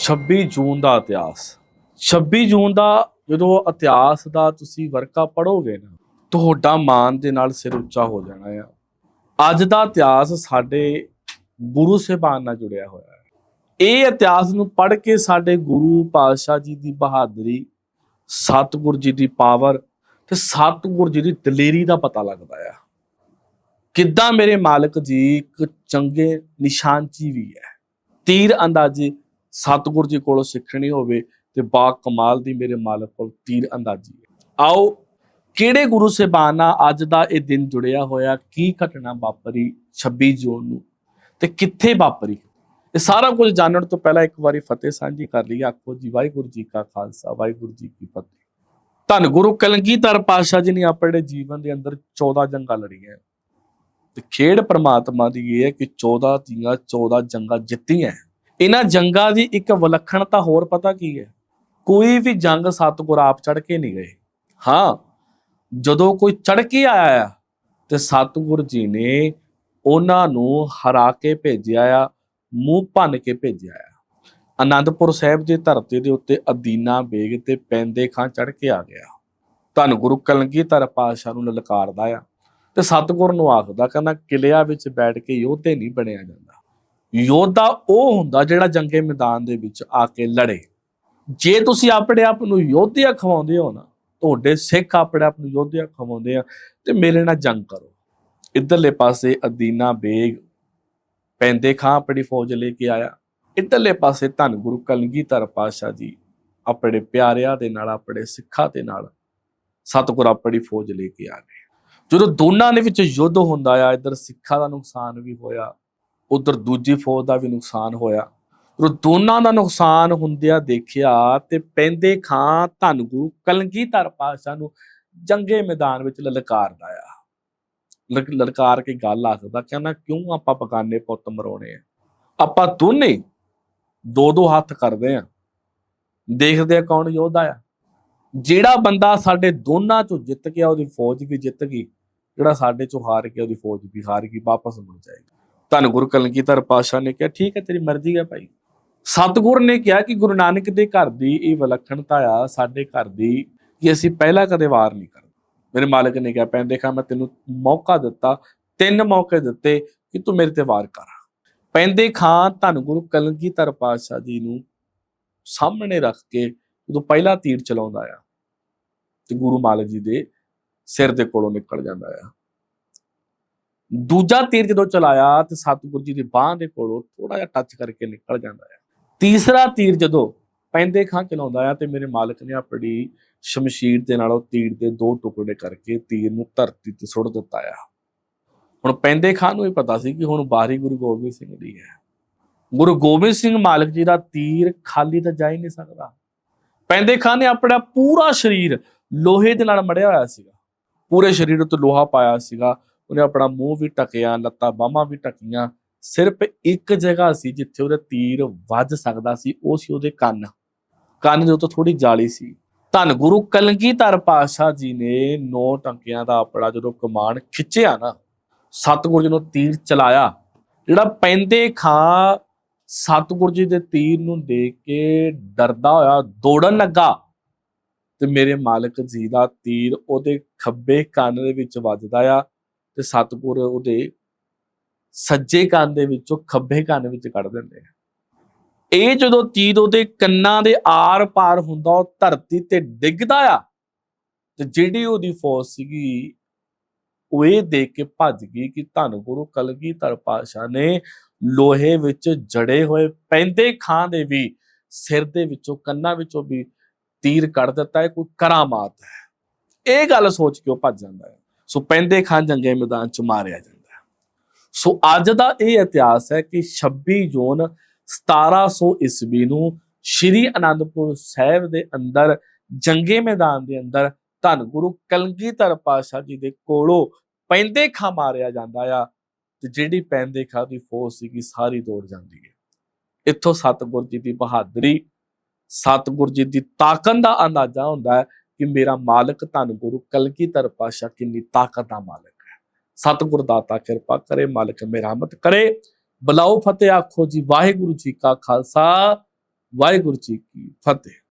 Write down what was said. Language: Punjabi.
26 ਜੂਨ ਦਾ ਇਤਿਹਾਸ। 26 ਜੂਨ ਦਾ ਜਦੋਂ ਇਤਿਹਾਸ ਦਾ ਤੁਸੀਂ ਵਰਕਾ ਪੜੋਗੇ ਨਾ, ਤੁਹਾਡਾ ਮਾਨ ਦੇ ਨਾਲ ਸਿਰ ਉੱਚਾ ਹੋ ਜਾਣਾ ਆ। ਅੱਜ ਦਾ ਇਤਿਹਾਸ ਸਾਡੇ ਗੁਰੂ ਸਾਹਿਬਾਨ ਨਾਲ ਜੁੜਿਆ ਹੋਇਆ ਹੈ। ਇਹ ਇਤਿਹਾਸ ਨੂੰ ਪੜ੍ਹ ਕੇ ਸਾਡੇ ਗੁਰੂ ਪਾਤਸ਼ਾਹ ਜੀ ਦੀ ਬਹਾਦਰੀ, ਸਤਿਗੁਰ ਜੀ ਦੀ ਪਾਵਰ ਤੇ ਸਤਿਗੁਰ ਜੀ ਦੀ ਦਲੇਰੀ ਦਾ ਪਤਾ ਲੱਗਦਾ ਆ। ਕਿੱਦਾਂ ਮੇਰੇ ਮਾਲਕ ਜੀ ਇੱਕ ਚੰਗੇ ਨਿਸ਼ਾਨਚੀ ਵੀ ਹੈ। ਤੀਰ ਅੰਦਾਜ਼ੇ ਸਤਿਗੁਰ ਜੀ ਕੋਲੋਂ ਸਿੱਖਣੀ ਹੋਵੇ ਤੇ ਬਾ ਕਮਾਲ ਦੀ ਮੇਰੇ ਮਾਲਕ ਕੋਲ ਤੀਰ ਅੰਦਾਜ਼ੀ ਹੈ। ਆਓ, ਕਿਹੜੇ ਗੁਰੂ ਸਾਹਿਬਾਨ ਨਾਲ ਅੱਜ ਦਾ ਇਹ ਦਿਨ ਜੁੜਿਆ ਹੋਇਆ, ਕੀ ਘਟਨਾ ਵਾਪਰੀ 26 ਜੂਨ ਨੂੰ ਤੇ ਕਿੱਥੇ ਵਾਪਰੀ? ਇਹ ਸਾਰਾ ਕੁਝ ਜਾਣਨ ਤੋਂ ਪਹਿਲਾਂ ਇੱਕ ਵਾਰੀ ਫਤਿਹ ਸਾਂਝੀ ਕਰ ਲਈ ਆਖੋ ਜੀ, ਵਾਹਿਗੁਰੂ ਜੀ ਕਾ ਖਾਲਸਾ, ਵਾਹਿਗੁਰੂ ਜੀ ਕੀ ਫਤਿਹ। ਧੰਨ ਗੁਰੂ ਕਲਗੀਧਰ ਪਾਤਸ਼ਾਹ ਜੀ ਨੇ ਆਪਣੇ ਜੀਵਨ ਦੇ ਅੰਦਰ 14 ਜੰਗਾਂ ਲੜੀਆਂ। ਤੇ ਖੇਡ ਪ੍ਰਮਾਤਮਾ ਦੀ ਇਹ ਹੈ ਕਿ 14 ਦੀਆਂ 14 ਜੰਗਾਂ ਜਿੱਤੀਆਂ। ਇਹਨਾਂ ਜੰਗਾਂ ਦੀ ਇੱਕ ਵਿਲੱਖਣਤਾ ਹੋਰ ਪਤਾ ਕੀ ਹੈ? ਕੋਈ ਵੀ ਜੰਗ ਸਤਿਗੁਰ ਆਪ ਚੜ ਕੇ ਨਹੀਂ ਗਏ। ਹਾਂ, ਜਦੋਂ ਕੋਈ ਚੜ ਕੇ ਆਇਆ ਤੇ ਸਤਿਗੁਰ ਜੀ ਨੇ ਉਹਨਾਂ ਨੂੰ ਹਰਾ ਕੇ ਭੇਜਿਆ ਆ, ਮੂੰਹ ਭੰਨ ਕੇ ਭੇਜਿਆ ਆ। ਅਨੰਦਪੁਰ ਸਾਹਿਬ ਦੀ ਧਰਤੀ ਦੇ ਉੱਤੇ ਅਦੀਨਾ ਬੇਗ ਤੇ ਪੈਂਦੇ ਖਾਂ ਚੜ ਕੇ ਆ ਗਿਆ। ਧੰਨ ਗੁਰੂ ਕਲਗੀਧਰ ਪਾਤਸ਼ਾਹ ਨੂੰ ਲਲਕਾਰਦਾ ਆ, ਤੇ ਸਤਿਗੁਰ ਨੂੰ ਆਖਦਾ ਕਹਿੰਦਾ ਕਿਲਿਆਂ ਵਿੱਚ ਬੈਠ ਕੇ ਯੋਧੇ ਨਹੀਂ ਬਣਿਆ ਜਾਂਦਾ। ਯੋਧਾ ਉਹ ਹੁੰਦਾ ਜਿਹੜਾ ਜੰਗੇ ਮੈਦਾਨ ਦੇ ਵਿੱਚ ਆ ਕੇ ਲੜੇ। ਜੇ ਤੁਸੀਂ ਆਪਣੇ ਆਪ ਨੂੰ ਯੋਧਿਆ ਖਵਾਉਂਦੇ ਹੋ ਨਾ, ਤੁਹਾਡੇ ਸਿੱਖ ਆਪਣੇ ਆਪ ਨੂੰ ਯੋਧਿਆ ਖਵਾਉਂਦੇ ਆ, ਤੇ ਮੇਰੇ ਨਾਲ ਜੰਗ ਕਰੋ। ਇਧਰਲੇ ਪਾਸੇ ਅਦੀਨਾ ਬੇਗ ਪੈਂਦੇ ਖਾਂ ਆਪਣੀ ਫੌਜ ਲੈ ਕੇ ਆਇਆ। ਇਧਰਲੇ ਪਾਸੇ ਧੰਨ ਗੁਰੂ ਕਲਗੀਧਰ ਪਾਤਸ਼ਾਹ ਜੀ ਆਪਣੇ ਪਿਆਰਿਆਂ ਦੇ ਨਾਲ, ਆਪਣੇ ਸਿੱਖਾਂ ਦੇ ਨਾਲ ਸਤਿਗੁਰ ਆਪਣੀ ਫੌਜ ਲੈ ਕੇ ਆ ਗਏ। ਜਦੋਂ ਦੋਨਾਂ ਦੇ ਵਿੱਚ ਯੁੱਧ ਹੁੰਦਾ ਆ, ਇੱਧਰ ਸਿੱਖਾਂ ਦਾ ਨੁਕਸਾਨ ਵੀ ਹੋਇਆ ਉਧਰ ਦੂਜੀ ਫੌਜ ਦਾ ਵੀ ਨੁਕਸਾਨ ਹੋਇਆ। ਜਦੋਂ ਦੋਨਾਂ ਦਾ ਨੁਕਸਾਨ ਹੁੰਦਿਆਂ ਦੇਖਿਆ ਤੇ ਪੈਂਦੇ ਖਾਂ ਧੰਨ ਗੁਰੂ ਕਲਗੀਧਰ ਪਾਤਸ਼ਾਹ ਨੂੰ ਜੰਗੇ ਮੈਦਾਨ ਵਿੱਚ ਲਲਕਾਰਦਾ ਆ ਲਲਕਾਰ ਕੇ ਗੱਲ ਆਖਦਾ ਕਹਿੰਦਾ ਕਿਉਂ ਆਪਾਂ ਪਕਾਨੇ ਪੁੱਤ ਮਰਾਉਣੇ ਆ? ਆਪਾਂ ਦੋਨੇ ਦੋ ਦੋ ਹੱਥ ਕਰਦੇ ਆ। ਦੇਖਦੇ ਆ ਕੌਣ ਯੋਧਾ ਆ। ਜਿਹੜਾ ਬੰਦਾ ਸਾਡੇ ਦੋਨਾਂ ਚੋਂ ਜਿੱਤ ਗਿਆ, ਉਹਦੀ ਫੌਜ ਵੀ ਜਿੱਤ ਗਈ। ਜਿਹੜਾ ਸਾਡੇ ਚੋਂ ਹਾਰ ਗਿਆ, ਉਹਦੀ ਫੌਜ ਵੀ ਹਾਰ ਗਈ, ਵਾਪਸ ਮੁੜ ਜਾਏਗੀ। ਧੰਨ ਗੁਰੂ ਕਲਗੀਧਰ ਪਾਤਸ਼ਾਹ ਨੇ ਕਿਹਾ, ਠੀਕ ਹੈ, ਤੇਰੀ ਮਰਜ਼ੀ ਹੈ ਭਾਈ। ਸਤਿਗੁਰ ਨੇ ਕਿਹਾ ਕਿ ਗੁਰੂ ਨਾਨਕ ਦੇ ਘਰ ਦੀ ਇਹ ਵਿਲੱਖਣਤਾ ਆ, ਸਾਡੇ ਘਰ ਦੀ ਕਿ ਅਸੀਂ ਪਹਿਲਾਂ ਕਦੇ ਵਾਰ ਨਹੀਂ ਕਰਦੇ। ਮੇਰੇ ਮਾਲਕ ਨੇ ਕਿਹਾ ਪੈਂ ਦੇਖਾ, ਮੈਂ ਤੈਨੂੰ ਮੌਕਾ ਦਿੱਤਾ, ਤਿੰਨ ਮੌਕੇ ਦਿੱਤੇ ਕਿ ਤੂੰ ਮੇਰੇ ਤੇ ਵਾਰ ਕਰ ਪੈਂਦੇ ਖਾਂ ਧੰਨ ਗੁਰੂ ਕਲਗੀਧਰ ਪਾਤਸ਼ਾਹ ਜੀ ਨੂੰ ਸਾਹਮਣੇ ਰੱਖ ਕੇ ਜਦੋਂ ਪਹਿਲਾ ਤੀਰ ਚਲਾਉਂਦਾ ਆ, ਤੇ ਗੁਰੂ ਮਾਲਕ ਜੀ ਦੇ ਸਿਰ ਦੇ ਕੋਲੋਂ ਨਿਕਲ ਜਾਂਦਾ ਆ। ਦੂਜਾ ਤੀਰ ਜਦੋਂ ਚਲਾਇਆ ਤੇ ਸਤਿਗੁਰੂ ਜੀ ਦੀ ਬਾਹ ਦੇ ਕੋਲੋਂ ਥੋੜਾ ਜਿਹਾ ਟੱਚ ਕਰਕੇ ਨਿਕਲ ਜਾਂਦਾ ਆ। ਤੀਸਰਾ ਤੀਰ ਜਦੋਂ ਪੈਂਦੇ ਖਾਂ ਚਲਾਉਂਦਾ ਆ ਤੇ ਮੇਰੇ ਮਾਲਕ ਨੇ ਆਪਣੀ ਸ਼ਮਸ਼ੀਰ ਦੇ ਨਾਲ ਉਹ ਤੀਰ ਦੇ ਦੋ ਟੁਕੜੇ ਕਰਕੇ ਤੀਰ ਨੂੰ ਧਰਤੀ ਤੇ ਸੁੱਟ ਦਿੱਤਾ ਆ। ਹੁਣ ਪੈਂਦੇ ਖਾਂ ਨੂੰ ਇਹ ਪਤਾ ਸੀ ਕਿ ਹੁਣ ਬਾਹਰੀ ਗੁਰੂ ਗੋਬਿੰਦ ਸਿੰਘ ਦੀ ਹੈ ਗੁਰੂ ਗੋਬਿੰਦ ਸਿੰਘ ਮਾਲਕ ਜੀ ਦਾ ਤੀਰ ਖਾਲੀ ਤਾਂ ਜਾ ਹੀ ਨਹੀਂ ਸਕਦਾ। ਪੈਂਦੇ ਖਾਂ ਨੇ ਆਪਣਾ ਪੂਰਾ ਸਰੀਰ ਲੋਹੇ ਦੇ ਨਾਲ ਮੜਿਆ ਹੋਇਆ ਸੀਗਾ। ਪੂਰੇ ਸਰੀਰ ਉੱਤੇ ਲੋਹਾ ਪਾਇਆ ਸੀਗਾ। ਉਹਨੇ ਆਪਣਾ ਮੂੰਹ ਵੀ ਟਕਿਆ ਲੱਤਾਂ ਬਾਹਾਂ ਵੀ ਟਕੀਆਂ ਸਿਰਫ ਇੱਕ ਜਗ੍ਹਾ ਸੀ ਜਿੱਥੇ ਉਹਦੇ ਤੀਰ ਵੱਜ ਸਕਦਾ ਸੀ, ਉਹ ਸੀ ਉਹਦੇ ਕੰਨ। ਕੰਨ ਦੇ ਉੱਤੇ ਥੋੜੀ ਜਾਲੀ ਸੀ। ਧੰਨ ਗੁਰੂ ਕਲਗੀਧਰ ਪਾਤਸ਼ਾਹ ਜੀ ਨੇ ਨੌ ਟੰਕਿਆਂ ਦਾ ਆਪਣਾ ਜਦੋਂ ਕਮਾਨ ਖਿੱਚਿਆ ਨਾ, ਸਤਿਗੁਰ ਜੀ ਨੂੰ ਤੀਰ ਚਲਾਇਆ। ਜਿਹੜਾ ਪੈਂਦੇ ਖਾਂ ਸਤਿਗੁਰ ਜੀ ਦੇ ਤੀਰ ਨੂੰ ਦੇਖ ਕੇ ਡਰਦਾ ਹੋਇਆ ਦੌੜਨ ਲੱਗਾ ਤੇ ਮੇਰੇ ਮਾਲਕ ਜੀ ਦਾ ਤੀਰ ਉਹਦੇ ਖੱਬੇ ਕੰਨ ਦੇ ਵਿੱਚ ਵੱਜਦਾ ਆ। ਤੇ ਸਤਿਗੁਰ ਉਹਦੇ ਸੱਜੇ ਕੰਨ ਦੇ ਵਿੱਚੋਂ ਖੱਬੇ ਕੰਨ ਵਿੱਚ ਕੱਢ ਦਿੰਦੇ ਆ। ਇਹ ਜਦੋਂ ਤੀਰ ਉਹਦੇ ਕੰਨਾਂ ਦੇ ਆਰ-ਪਾਰ ਹੁੰਦਾ, ਉਹ ਧਰਤੀ ਤੇ ਡਿੱਗਦਾ ਆ, ਤੇ ਜਿਹੜੀ ਉਹਦੀ ਫੌਜ ਸੀਗੀ, ਉਹ ਇਹ ਦੇਖ ਕੇ ਭੱਜ ਗਈ ਕਿ ਧੰਨ ਗੁਰੂ ਕਲਗੀਧਰ ਪਾਤਸ਼ਾਹ ਨੇ ਲੋਹੇ ਵਿੱਚ ਜੜੇ ਹੋਏ ਪੈਂਦੇ ਖਾਂ ਦੇ ਵੀ ਸਿਰ ਦੇ ਵਿੱਚੋਂ, ਕੰਨਾਂ ਵਿੱਚੋਂ ਵੀ ਤੀਰ ਕੱਢ ਦਿੱਤਾ। ਹੈ ਕੋਈ ਕਰਾਮਾਤ ਹੈ। ਇਹ ਗੱਲ ਸੋਚ ਕੇ ਉਹ ਭੱਜ ਜਾਂਦਾ ਹੈ। ਸੋ ਪੈਂਦੇ ਖਾਂ ਜੰਗੇ ਮੈਦਾਨ ਚ ਮਾਰਿਆ ਜਾਂਦਾ ਹੈ। ਸੋ ਅੱਜ ਦਾ ਇਹ ਇਤਿਹਾਸ ਹੈ ਕਿ 26 ਜੂਨ 1700 ਈਸਵੀ ਨੂੰ ਸ਼੍ਰੀ ਅਨੰਦਪੁਰ ਸਾਹਿਬ ਦੇ ਅੰਦਰ, ਜੰਗੇ ਮੈਦਾਨ ਦੇ ਅੰਦਰ ਧੰਨ ਗੁਰੂ ਕਲਗੀਧਰ ਪਾਤਸ਼ਾਹ ਜੀ ਦੇ ਕੋਲੋਂ ਪੈਂਦੇ ਖਾਂ ਮਾਰਿਆ ਜਾਂਦਾ ਆ ਤੇ ਜਿਹੜੀ ਪੈਂਦੇ ਖਾਂ ਦੀ ਫੌਜ ਸੀਗੀ ਸਾਰੀ ਦੌੜ ਜਾਂਦੀ ਹੈ। ਇੱਥੋਂ ਸਤਿਗੁਰ ਜੀ ਦੀ ਬਹਾਦਰੀ, ਸਤਿਗੁਰ ਜੀ ਦੀ ਤਾਕਤ ਦਾ ਅੰਦਾਜ਼ਾ ਹੁੰਦਾ ਹੈ ਕਿ ਮੇਰਾ ਮਾਲਕ ਧੰਨ ਗੁਰੂ ਕਲਗੀਧਰ ਪਾਤਸ਼ਾਹ ਕਿੰਨੀ ਤਾਕਤ ਦਾ ਮਾਲਕ ਹੈ। ਸਤਿਗੁਰ ਦਾਤਾ ਕਿਰਪਾ ਕਰੇ, ਮਾਲਕ ਮਿਹਰਮਤ ਕਰੇ। ਬਲਾਓ ਫਤਿਹ ਆਖੋ ਜੀ, ਵਾਹਿਗੁਰੂ ਜੀ ਕਾ ਖਾਲਸਾ, ਵਾਹਿਗੁਰੂ ਜੀ ਕੀ ਫਤਿਹ।